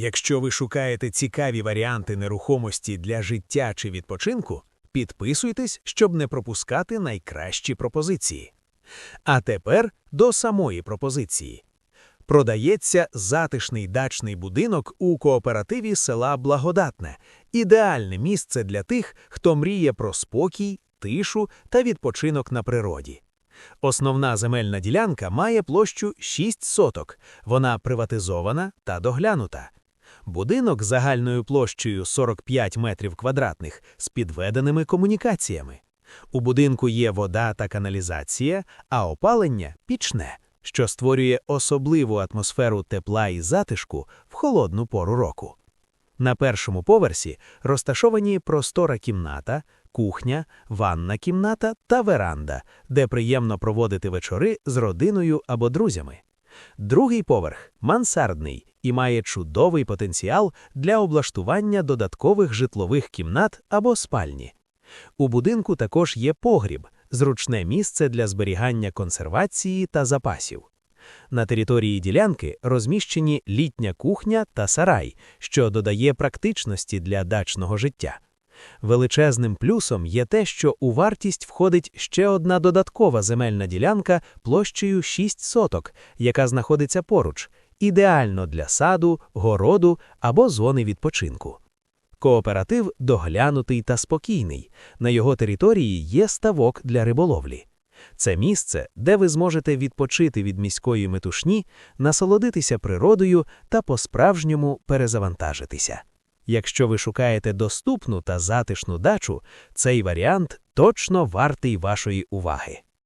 Якщо ви шукаєте цікаві варіанти нерухомості для життя чи відпочинку, підписуйтесь, щоб не пропускати найкращі пропозиції. А тепер до самої пропозиції. Продається затишний дачний будинок у кооперативі села Благодатне, ідеальне місце для тих, хто мріє про спокій, тишу та відпочинок на природі. Основна земельна ділянка має площу 6 соток, вона приватизована та доглянута. Будинок загальною площею 45 метрів квадратних з підведеними комунікаціями. У будинку є вода та каналізація, а опалення пічне, що створює особливу атмосферу тепла і затишку в холодну пору року. На першому поверсі розташовані простора кімната, кухня, ванна кімната та веранда, де приємно проводити вечори з родиною або друзями. Другий поверх мансардний і має чудовий потенціал для облаштування додаткових житлових кімнат або спальні. У будинку також є погріб, зручне місце для зберігання консервації та запасів. На території ділянки розміщені літня кухня та сарай, що додає практичності для дачного життя. Величезним плюсом є те, що у вартість входить ще одна додаткова земельна ділянка площею 6 соток, яка знаходиться поруч, ідеально для саду, городу або зони відпочинку. Кооператив доглянутий та спокійний. На його території є ставок для риболовлі. Це місце, де ви зможете відпочити від міської метушні, насолодитися природою та по-справжньому перезавантажитися. Якщо ви шукаєте доступну та затишну дачу, цей варіант точно вартий вашої уваги.